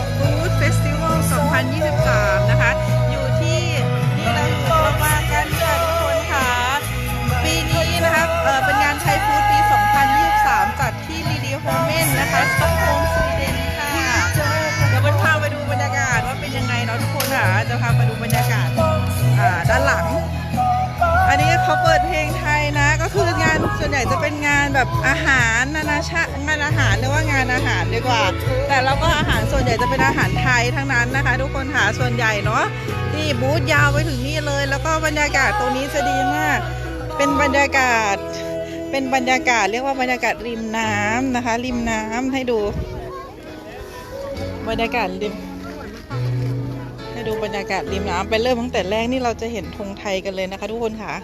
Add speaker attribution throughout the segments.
Speaker 1: ตฟู้ดเฟสติวัล 2023 นะคะ อยู่ที่นี่เราเรามากันค่ะทุกคนค่ะ ปีนี้นะคะเอ่อเป็นงานไทยฟู้ดปี 2023 จัดที่ลีดีโฮเมนนะคะสตอกโฮมสวีเดนค่ะ เดี๋ยวมันพาไปดูบรรยากาศว่าเป็นยังไงเนาะทุกคนค่ะ จะพาไปดูบรรยากาศอ่าด้านหลัง อันนี้เขาเปิดเพลงไทยนะ วนใหญ่จะเป็นงานแบบอาหารนานาชาติงานอาหารเรียกว่างานอาหารดีกว่า แต่เราก็อาหารส่วนใหญ่จะเป็นอาหารไทยทั้งนั้นนะคะ ทุกคนค่ะส่วนใหญ่เนาะนี่บูธยาวไปถึงนี่เลย แล้วก็บรรยากาศตรงนี้จะดีมาก เป็นบรรยากาศ เป็นบรรยากาศเรียกว่าบรรยากาศริมน้ำนะคะ ริมน้ำให้ดู บรรยากาศริมให้ดูบรรยากาศริมน้ำไปเริ่มตั้งแต่แรกนี่เราจะเห็นธงไทยกันเลยนะคะ ทุกคนค่ะ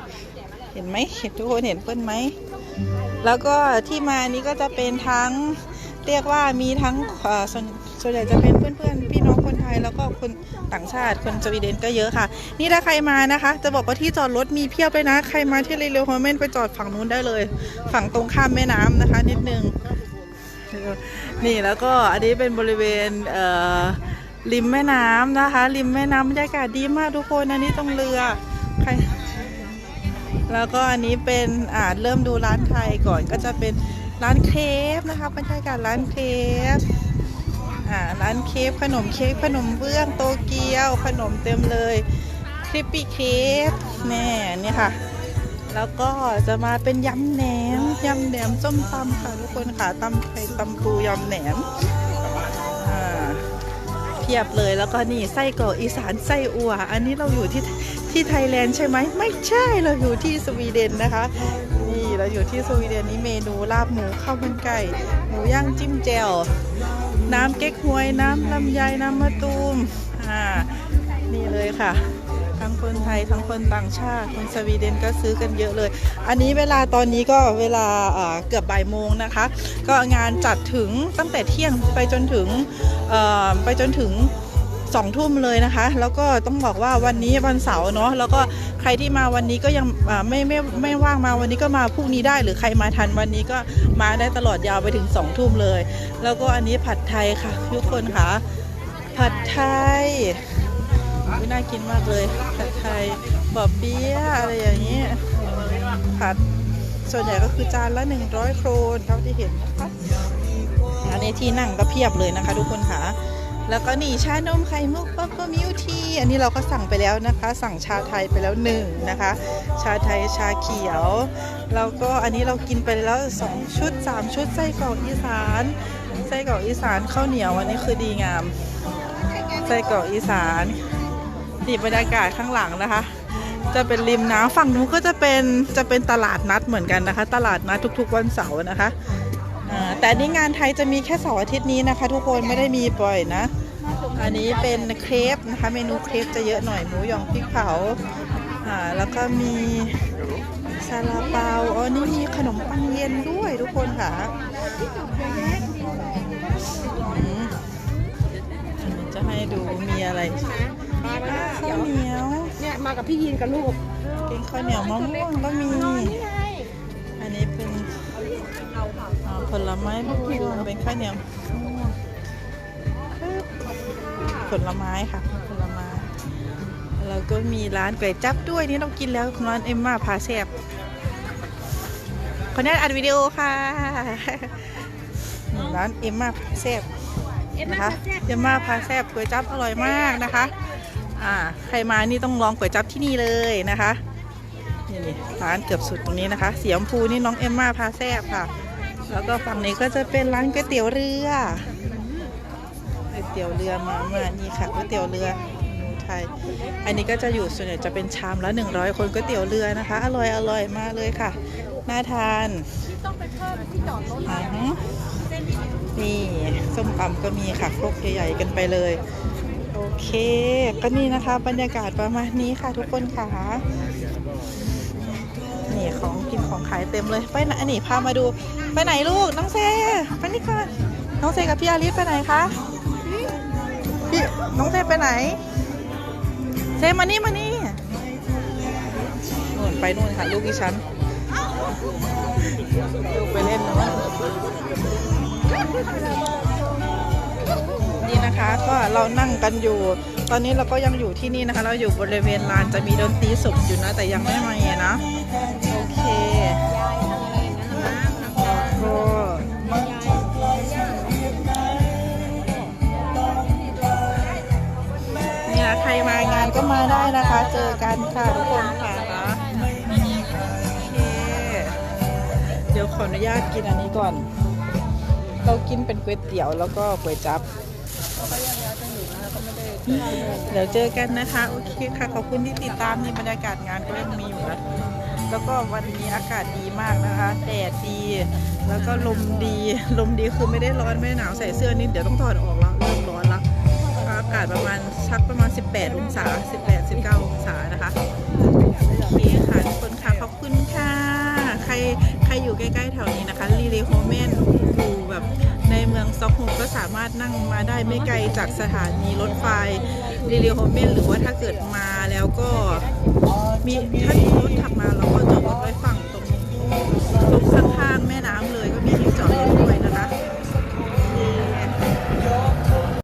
Speaker 1: เห็นไหมเห็นทุกคนเห็นเปิ้ลไหม แล้วก็ที่มานี้ก็จะเป็นทั้งเรียกว่ามีทั้งส่วนส่วนใหญ่จะเป็นเพื่อนๆ พี่น้องคนไทยแล้วก็คนต่างชาติคนสวีเดนก็เยอะค่ะ นี่ถ้าใครมานะคะ จะบอกว่าที่จอดรถมีเพียบเลยนะ ใครมาที่เรเรลโฮเมนไปจอดฝั่งนู้นได้เลย ฝั่งตรงข้ามแม่น้ำนะคะ นิดนึง นี่แล้วก็อันนี้เป็นบริเวณเอ่อริมแม่น้ำนะคะ ริมแม่น้ำบรรยากาศดีมากทุกคนอันนี้ตรงเรือใคร แล้วก็อันนี้เป็นอ่าเริ่มดูร้านไทยก่อนก็จะเป็นร้านเครปนะคะบรรยากาศร้านเครปอ่าร้านเครปขนมเค้กขนมเบื้องโตเกียว ขนมเต็มเลยคริปปี้เครปแน่นี่ค่ะ แล้วก็จะมาเป็นยำแหนมยำแหนมส้มตำค่ะทุกคนค่ะตำไทยตำปูยำแหนมอ่าเพียบเลยแล้วก็นี่ไส้กรอกอีสานไส้อั่วอันนี้เราอยู่ที่ ที่ไทยแลนด์ใช่ไหมไม่ใช่เราอยู่ที่สวีเดนนะคะ นี่เราอยู่ที่สวีเดนนี่เมนูลาบหมูข้าวมันไก่หมูย่างจิ้มแจ่วน้ำเก๊กฮวยน้ำลำไยน้ำมะตูมอ่านี่เลยค่ะ ทั้งคนไทยทั้งคนต่างชาติคนสวีเดนก็ซื้อกันเยอะเลย อันนี้เวลาตอนนี้ก็เวลาเกือบบ่ายโมงนะคะ ก็งานจัดถึงตั้งแต่เที่ยงไปจนถึงไปจนถึง สองทุ่มเลยนะคะ แล้วก็ต้องบอกว่าวันนี้วันเสาร์เนาะแล้วก็ใครที่มาวันนี้ก็ยังอ่ไม่ไม่ไม่ว่างมาวันนี้ก็มาพรุ่งนี้ได้ หรือใครมาทันวันนี้ก็มาได้ตลอดยาวไปถึงสองทุ่มเลย แล้วก็อันนี้ผัดไทยค่ะทุกคนค่ะผัดไทยน่ากินมากเลยผัดไทยบอบเปี้ยอะไรอย่างนี้ผัดส่วนใหญ่ก็คือจานละ 100 โครนเท่าที่เห็นนะคะอันนี้ที่นั่งก็เพียบเลยนะคะ ทุกคนค่ะ แล้วก็นี่ชานมไข่มุกปั๊บมิวทีอันนี้เราก็สั่งไปแล้วนะคะ สั่งชาไทยไปแล้วหนึ่งนะคะ ชาไทยชาเขียวแล้วก็อันนี้เรากินไปแล้วสองชุดสามชุดไส้กรอกอีสานไส้กรอกอีสานข้าวเหนียวอันนี้คือดีงามไส้กรอกอีสานนี่บรรยากาศข้างหลังนะคะ จะเป็นริมน้ำฝั่งนู้นก็จะเป็นจะเป็นตลาดนัดเหมือนกันนะคะ ตลาดนัดทุกๆวันเสาร์นะคะ อ่าแต่นี่งานไทยจะมีแค่เสาร์อาทิตย์นี้นะคะ ทุกคนไม่ได้มีบ่อยนะ อันนี้เป็นเครปนะคะ เมนูเครปจะเยอะหน่อยหมูหยองพริกเผาอ่าแล้วก็มีซาลาเปาอ๋อนี่มีขนมปังเย็นด้วยทุกคนค่ะอืมอันนี้จะให้ดูมีอะไรข้าวเหนียว
Speaker 2: เนี่ยมากับพี่ยีนกับลูก
Speaker 1: เป็นข้าวเหนียวมะม่วงก็มีอันนี้เป็นอ่า ผลไม้รวมเป็นข้าวเหนียวผลไม้ค่ะผลไม้แล้วก็มีร้านก๋วยจั๊บด้วยนี่ต้องกินแล้วร้านเอ็มมาพาแซบคนนี้อัดวิดีโอค่ะร้านเอ็มมาพาแซบนะคะเยมมาพาแซบก๋วยจั๊บอร่อยมากนะคะอ่าใครมานี่ต้องลองก๋วยจั๊บที่นี่เลยนะคะนี่นี่ร้านเกือบสุดตรงนี้นะคะ เสีชมพูนี่น้องเอ็มมาพาแซบค่ะ แล้วก็ฝั่งนี้ก็จะเป็นร้านก๋วยเตี๋ยวเรือก๋วยเตี๋ยวเรือมามานี่ค่ะก๋วยเตี๋ยวเรือเมนูไทย อันนี้ก็จะอยู่ส่วนใหญ่จะเป็นชามละ 100 คนก๋วยเตี๋ยวเรือนะคะ อร่อยอร่อยมากเลยค่ะ น่าทานนี่ส้มตำก็มีค่ะครกใหญ่ๆกันไปเลย โอเค ก็นี่นะคะ บรรยากาศประมาณนี้ค่ะทุกคนค่ะ นี่ของกินของขายเต็มเลย ไปไหนนี่พามาดู ไปไหนลูกน้องเซไปนี่ก่อนน้องเซกับพี่อาริสไปไหนคะพี่น้องเซไปไหน เซมานี่มานี่นู่นไปนู่นค่ะลูกดิฉันลูกไปเล่นนะ นี่นะคะ ก็เรานั่งกันอยู่ ตอนนี้เราก็ยังอยู่ที่นี่นะคะ เราอยู่บริเวณลานจะมีดนตรีสดอยู่นะ แต่ยังไม่มาเนะโอเคก็นี่นะใครมางานก็มาได้นะคะ เจอกันค่ะทุกคนค่ะโอเคเดี๋ยวขออนุญาตกินอันนี้ก่อน เรากินเป็นก๋วยเตี๋ยวแล้วก็ก๋วยจั๊บ เดี๋ยวเจอกันนะคะ โอเคค่ะ ขอบคุณที่ติดตามนี่บรรยากาศงานก็ยังมีอยู่นะแล้วก็วันนี้อากาศดีมากนะคะ แดดดี แล้วก็ลมดี ลมดีคือไม่ได้ร้อนไม่ได้หนาวใส่เสื้อนี่เดี๋ยวต้องถอดออกแล้วเริ่มร้อนล้วอากาศประมาณชักประมาณ 18 องศา 18 19 องศานะคะโอเค ในเมืองซอกโฮก็สามารถนั่งมาได้ไม่ไกลจากสถานีรถไฟรีเลโฮเมนหรือว่าถ้าเกิดมาแล้วก็มีถ้ามีรถขับมาเราก็